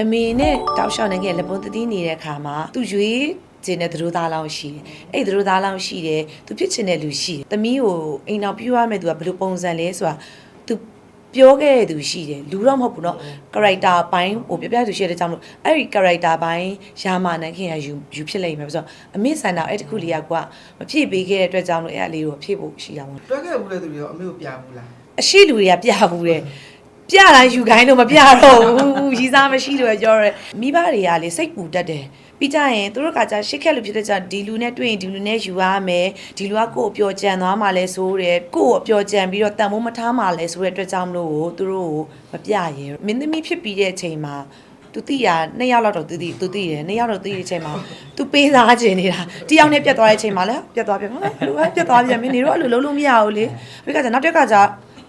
အမေနဲ့တောက်လျှောက်နေခဲ့လက်ပွန်းတတိနေတဲ့ခါမှာသူရွေးကျင်တဲ့သတို့သားလောင်းရှိတယ်။အဲ့ဒီသတို့သားလောင်းရှိတယ်။သူဖြစ်ချင်တဲ့လူရှိတယ်။သမီးကိုအိမ်အောင်ပြရမယ်သူကဘယ်လိုပုံစံလဲဆိုတာသူပြောခဲ့တဲ့သူရှိတယ်လူတော့မဟုတ်ဘူးเนาะ character ဘိုင်းဟိုပြပြသူရှိတဲ့ကြောင့်မလို့အဲ့ဒီ character ဘိုင်းရာမာနန်ခင်ကယူယူဖြစ်လိမ့်မယ်ဆိုတော့အမေဆန်တာအဲ့တခုလေးကကွာမဖြည့်ပေးခဲ့တဲ့အတွက်ကြောင့်လို့အဲ့အလေးကိုဖြည့်ဖို့ရှိတာပေါ့ တွဲခဲ့ဘူးလေသူတွေရောအမေကိုပြဘူးလား အရှိလူတွေကပြဘူးတယ် ပြတိုင်းယူခိုင်းလို့မပြတော့ဘူးရီစားမရှိလို့ပြောရဲမိဘတွေကလေစိတ်ပူတတ်တယ်ပြီးကြရင်သူတို့ကကြာရှစ်ခက်လို့ဖြစ်တဲ့ကြာဒီလူနဲ့တွေ့ရင်ဒီလူနဲ့ယူရမယ်ဒီလူကကိုယ့်ကိုပျော်ကြံသွားမှလဲဆိုတယ်ကိုယ့်ကိုပျော်ကြံပြီးတော့တန်ဖိုးမထားမှလဲဆိုတဲ့အတွက်ကြောင့်မလို့ကိုသူတို့ကိုမပြရင်မင်းသမီးဖြစ်ပြီးတဲ့အချိန်မှာသူတိရနှစ်ယောက်လောက်တော့သူတိသူတိတယ်နှစ်ယောက်တော့တိတဲ့အချိန်မှာသူပေးစားခြင်းနေတာတယောက်နဲ့ပြတ်သွားတဲ့အချိန်မှာလဲပြတ်သွားပြန်ဟာလူကပြတ်သွားပြန်မင်းနေတော့အဲ့လိုလုံးလို့မရဘူးလေပြီးကကြာနောက်တစ်ခါကြာ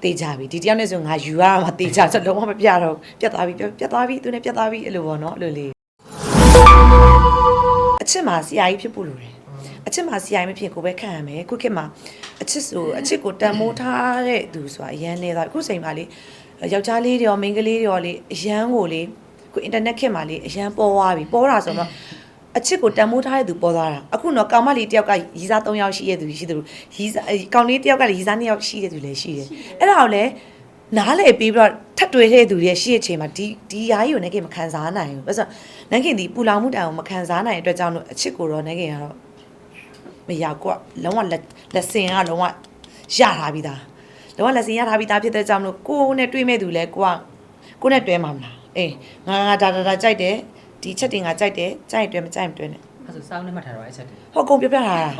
တေးကြပြီဒီတယောက်နဲ့ဆိုငါယူရမှာတေးကြဆိုလုံးဝမပြတော့ပြတ်သွားပြီပြတ်သွားပြီသူနဲ့ပြတ်သွားပြီအဲ့လိုပေါ့နော်အဲ့လိုလေးအချစ်မှာဆရာကြီးဖြစ်ဖို့လိုတယ်အချစ်မှာဆရာကြီးမဖြစ်ကိုပဲခံရမယ်ခုခေတ်မှာအချစ်ဆိုအချစ်ကိုတန်မိုးထားတဲ့သူဆိုတာအရန်နေသွားပြီခုချိန်မှာလေယောက်ျားလေးတွေရောမိန်းကလေးတွေရောလေအရန်ကိုလေခုအင်တာနက်ခေတ်မှာလေအရန်ပေါ်သွားပြီပေါ်တာဆိုတော့ အချစ်ကိုတန်မိုးထားတဲ့သူပေါ်သွားတာအခုတော့ကောင်မလေးတယောက်ကရီစား3ယောက်ရှိတဲ့သူရှိတယ်လို့ရီစားအဲကောင်လေးတယောက်ကလည်းရီစား2ယောက်ရှိတဲ့သူလည်းရှိတယ်အဲ့ဒါကိုလည်းနားလေပြီးပြီးတော့ထပ်တွေ့တဲ့သူတွေရှိတဲ့အချိန်မှာဒီဒီယာကြီးကိုနေခင်မခံစားနိုင်ဘူးဘာလို့လဲဆိုတော့နေခင်ဒီပူလောင်မှုတိုင်ကိုမခံစားနိုင်တဲ့အတွက်ကြောင့်လို့အချစ်ကိုတော့နေခင်ကတော့မရကွာလုံးဝလက်လက်စင်ကလုံးဝရထားပြီးသားလုံးဝလက်စင်ရထားပြီးသားဖြစ်တဲ့ကြောင့်လို့ကိုယ်နဲ့တွေ့မဲ့သူလဲကိုကကိုယ်နဲ့တွေ့မှာမလားအေးငါငါဒါဒါဒါကြိုက်တယ် ဒီချက်တင်ငါကြိုက်တယ်ကြိုက်ရင်တွေ့မကြိုက်ရင်မတွေ့နဲ့အဲ့ဆိုစောင်းနဲ့မှတ်ထားတော့အဲ့ချက်တွေဟောကုန်ပြပြထားတာ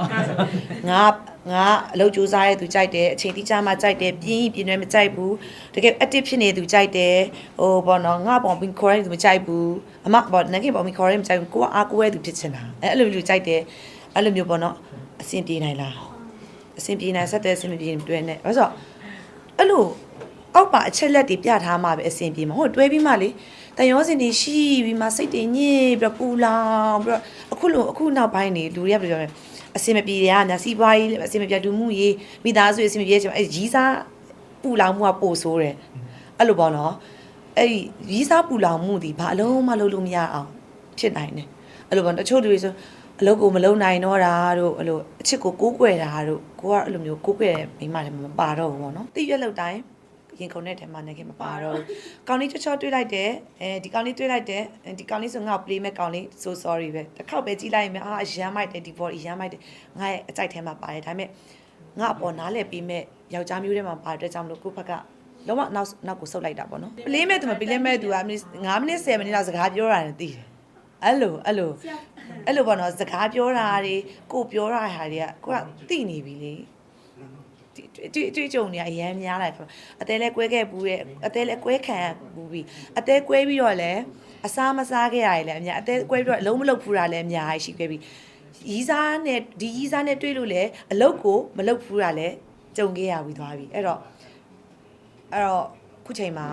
ငါငါအလုပ်ကြိုးစားတဲ့သူကြိုက်တယ်အချိန်တိကျမှကြိုက်တယ်ပြင်းရင်ပြင်းတယ်မကြိုက်ဘူးတကယ် active ဖြစ်နေတဲ့သူကြိုက်တယ်ဟိုဘောနော်ငါပေါ်ပြီးခေါ်ရတဲ့သူမကြိုက်ဘူးအမဘောနဂိပေါ်ပြီးခေါ်ရတဲ့မကြိုက်ဘူးကိုကအားကိုးရတဲ့သူဖြစ်ချင်တာအဲအဲ့လိုမျိုးကြိုက်တယ်အဲ့လိုမျိုးပေါ့နော်အဆင်ပြေနိုင်လားအဆင်ပြေနိုင်ဆက်တဲ့အဆင်မပြေရင်တွဲနေဘာလို့ဆိုတော့အဲ့လိုအောက်ပါအချက်လက်တွေပြထားမှပဲအဆင်ပြေမှာဟုတ်တွဲပြီးမှလေ တန်ရောစင်တွေရှိပြီးမှစိတ်တွေညစ်ပြီးတော့ပူလောင်ပြီးတော့အခုလိုအခုနောက်ပိုင်းနေလူတွေကဘယ်လိုပြောလဲအဆင်မပြေရညာစီးပွားရေးအဆင်မပြေဒူမှုရေးမိသားစုအဆင်မပြေချင်အဲရီးစားပူလောင်မှုကပို့ဆိုးတယ်အဲ့လိုပေါ့နော်အဲ့ဒီရီးစားပူလောင်မှုဒီဘာအလုံးမလုပ်လို့မရအောင်ဖြစ်နိုင်တယ်အဲ့လိုပေါ့တချို့လူတွေဆိုအလုပ်ကိုမလုပ်နိုင်တော့တာတို့အဲ့လိုအချစ်ကိုကိုးကွယ်တာတို့ကိုကအဲ့လိုမျိုးကိုးကွယ်တဲ့မိန်းမလည်းမပါတော့ဘူးပေါ့နော်တိရွက်လောက်တိုင်း ရင်ခုန်တဲ့ထဲမှာနေခင်မပါတော့ဘူး။ကောင်းလေးချောချောတွေးလိုက်တယ်။အဲဒီကောင်းလေးတွေးလိုက်တယ်။အဲဒီကောင်းလေးဆိုငါ့ကို play မဲ့ကောင်းလေး so sorry ပဲ။တစ်ခေါက်ပဲကြည့်လိုက်ရင်အာရမ်းမိုက်တယ်ဒီ body ရမ်းမိုက်တယ်။ငါရဲ့အကြိုက်ထဲမှာပါတယ်။ဒါပေမဲ့ငါအပေါ်နားလဲပြီးမဲ့ယောက်ျားမျိုးထဲမှာပါတဲ့ကြောင့်မလို့ကိုယ့်ဘက်ကလုံးဝနောက်နောက်ကိုဆုတ်လိုက်တာပေါ့နော်။ play မဲ့သူမ play မဲ့သူက9မိနစ်10မိနစ်လောက်စကားပြောတာနဲ့တည်တယ်။အဲ့လိုအဲ့လိုအဲ့လိုပေါ့နော်စကားပြောတာတွေကိုပြောတာဟာတွေကကိုကတိနေပြီလေ။ တွေ့တွေ့ကြုံနေရရမ်းများလာတယ်အသေးလဲကွဲခဲ့ဘူးရဲ့အသေးလဲကွဲခံဘူးပြီအသေးကွဲပြီးတော့လည်းအစားမစားခဲ့ရတယ်လည်းအများအသေးကွဲပြီးတော့အလုံးမလုံးဖူတာလည်းအများကြီးရှိခဲ့ပြီရီးစားနဲ့ဒီရီးစားနဲ့တွေ့လို့လည်းအလုတ်ကိုမလုတ်ဖူတာလည်းကြုံခဲ့ရပြီးသွားပြီအဲ့တော့အဲ့တော့ခုချိန်မှာ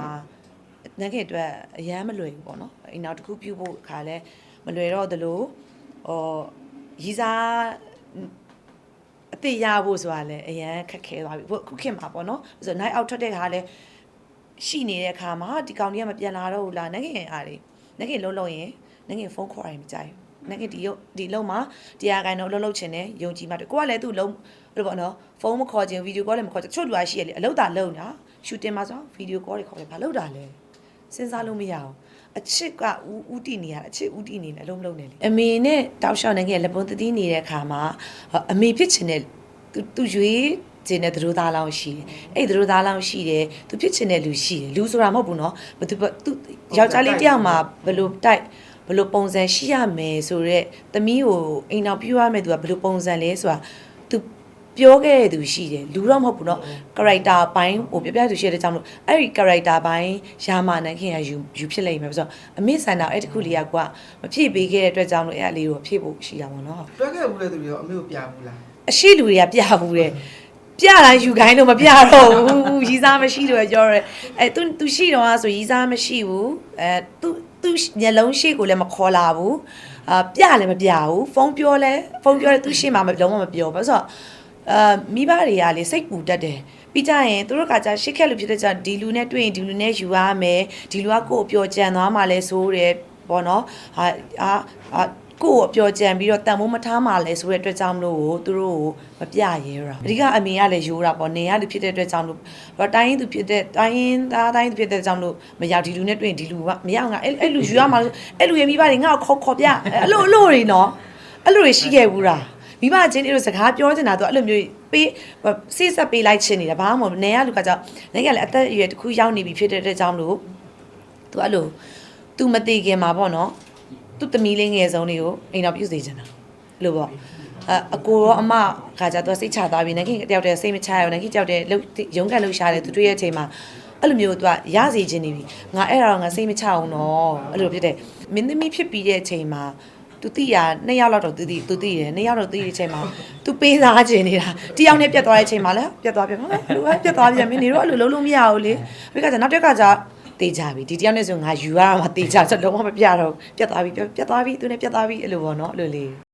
နန်းခင်အတွက်အရန်မလွယ်ဘူးပေါ့နော်အိမ်နောက်တစ်ခုပြုတ်ဖို့ခါလဲမလွယ်တော့သလိုဟောရီးစား အသိရဖို့ဆိုတာလည်းအရန်ခက်ခဲသွားပြီခုခေတ်မှာပေါ့နော်ဆိုတော့ night out ထွက်တဲ့ခါလည်းရှိနေတဲ့ခါမှာဒီကောင်ကြီးကမပြန်လာတော့ဘူးလားနဂင်အားလေးနဂင်လုံးလုံးရင်နဂင်ဖုန်းခေါ်ရင်မကြိုက်ဘူးနဂင်ဒီရုပ်ဒီလုံးမှာတရားကိုင်တော့အလုံးလုံးချင်တယ်ယုံကြည်မှတယ်ကိုကလည်းသူ့လုံးဘယ်လိုပေါ့နော်ဖုန်းမခေါ်ခြင်းဗီဒီယိုကောလည်းမခေါ်ချင်ချို့လူကရှိရလေအလုပ်တာလုံးတာရှူတင်မှာဆိုဗီဒီယိုကောတွေခေါ်တယ်ဘာလုပ်တာလဲစဉ်းစားလို့မရအောင် အချစ်ကဥတီနေရအချစ်ဥတီနေတယ်အလုံးမလုံးနေလေအမေနဲ့တောက်လျှောက်နေခဲ့လက်ပုံတတိနေတဲ့ခါမှာအမေဖြစ်ချင်တဲ့သူရွေးကျင်တဲ့သူတို့သားလောင်းရှိတယ်။အဲ့သူတို့သားလောင်းရှိတယ်။သူဖြစ်ချင်တဲ့လူရှိတယ်။လူဆိုတာမဟုတ်ဘူးနော်။ဘသူသူယောက်ျားလေးတယောက်မှာဘယ်လိုတိုက်ဘယ်လိုပုံစံရှိရမယ်ဆိုတော့သမီးကိုအိမ်တော်ပြုရမယ်သူကဘယ်လိုပုံစံလဲဆိုတာ ပြောခဲ့တဲ့သူရှိတယ်လူတော့မဟုတ်ဘူးเนาะ character ဘိုင်းဟိုပြပြသူရှိတဲ့ကြောင့်မလို့အဲ့ဒီ character ဘိုင်းရာမာနန်ခင်ကယူယူဖြစ်လိမ့်မယ်ဆိုတော့အမေဆန်တာအဲ့တခုလေးကကွာမဖြည့်ပေးခဲ့တဲ့အတွက်ကြောင့်လို့အဲ့အလေးကိုဖြည့်ဖို့ရှိတာပေါ့နော် တွဲခဲ့ဘူးလေသူတွေရောအမေကိုပြဘူးလား အရှိလူတွေကပြဘူးတယ်ပြတိုင်းယူခိုင်းလို့မပြတော့ဘူးရီးစားမရှိလို့ပြောရဲအဲ तू तू ရှိတော့ဆိုရီးစားမရှိဘူးအဲ तू तू ညလုံးရှိကိုလည်းမခေါ်လာဘူးအာပြလည်းမပြဘူးဖုန်းပြောလဲဖုန်းပြောလဲ तू ရှိမှမလုံးဝမပြောဘာလို့ဆိုတော့ အာမိဘတွေကလေစိတ်ပူတတ်တယ်ပြီးကြရင်သူတို့ကကြာရှစ်ခက်လို့ဖြစ်တဲ့ကြာဒီလူနဲ့တွေ့ရင်ဒီလူနဲ့ယူရမယ်ဒီလူကကိုယ့်ကိုပျော်ကြံသွားမှလဲဆိုတယ်ပေါ့နော်ဟာအာအာကိုယ့်ကိုအပျော်ကြံပြီးတော့တန်မိုးမထားမှလဲဆိုတဲ့အတွက်ကြောင့်မလို့ကိုသူတို့ကိုမပြရဲတာအဓိကအမေကလည်းယူတာပေါ့နေရလူဖြစ်တဲ့အတွက်ကြောင့်လို့ဘာတိုင်းရင်းသူဖြစ်တဲ့တိုင်းရင်းသားတိုင်းသူဖြစ်တဲ့ကြောင့်လို့မရောက်ဒီလူနဲ့တွေ့ရင်ဒီလူကမရောက်ငါအဲ့အဲ့လူယူရမှာလို့အဲ့လူရဲ့မိဘတွေငါ့ကိုခေါ်ခေါ်ပြအဲ့လိုအဲ့လိုတွေနော်အဲ့လိုတွေရှိခဲ့ဘူးလား မိဘချင်းတွေစကားပြောနေတာသူအဲ့လိုမျိုးပေးစိတ်ဆက်ပေးလိုက်ချင်နေတာဘာမှမဟုတ်နေရလူကကြောင့်နေကလည်းအသက်အရွယ်တစ်ခုရောက်နေပြီဖြစ်တဲ့အတွက်ကြောင့်လို့သူအဲ့လိုသူမသိခင်မှာပေါ့နော်သူ့သမီးလေးငယ်ဆုံးလေးကိုအိမ်တော်ပြုတ်စေချင်တာလို့ပေါ့အအကိုရောအမခါကြသူကစိတ်ချသွားပြီနေခင်တယောက်တည်းစိတ်မချရဘူးနေခင်တယောက်တည်းလှုပ်ရုန်းကန်လှုပ်ရှားတယ်သူတွေ့ရဲ့အချိန်မှာအဲ့လိုမျိုးသူကရစေချင်နေပြီငါအဲ့ဒါတော့ငါစိတ်မချအောင်တော့အဲ့လိုဖြစ်တယ်မင်းသမီးဖြစ်ပြီးတဲ့အချိန်မှာ သူတိရနှစ်ယောက်လောက်တော့သူတိသူတိတယ်နှစ်ယောက်တော့သိတဲ့အချိန်မှာသူပေးစားခြင်းနေတာတယောက်နဲ့ပြတ်သွားတဲ့အချိန်မှာလည်းပြတ်သွားပြန်ဟာလူကပြတ်သွားပြန်မင်းနေတော့အဲ့လိုလုံးလုံးမရဘူးလေပြီးကကြနောက်တစ်ခါကျတေးကြပြီဒီတယောက်နဲ့ဆိုငါယူရမှာတေးကြဆိုလုံးဝမပြတော့ပြတ်သွားပြီပြတ်သွားပြီသူနဲ့ပြတ်သွားပြီအဲ့လိုပေါ့နော်အဲ့လိုလေး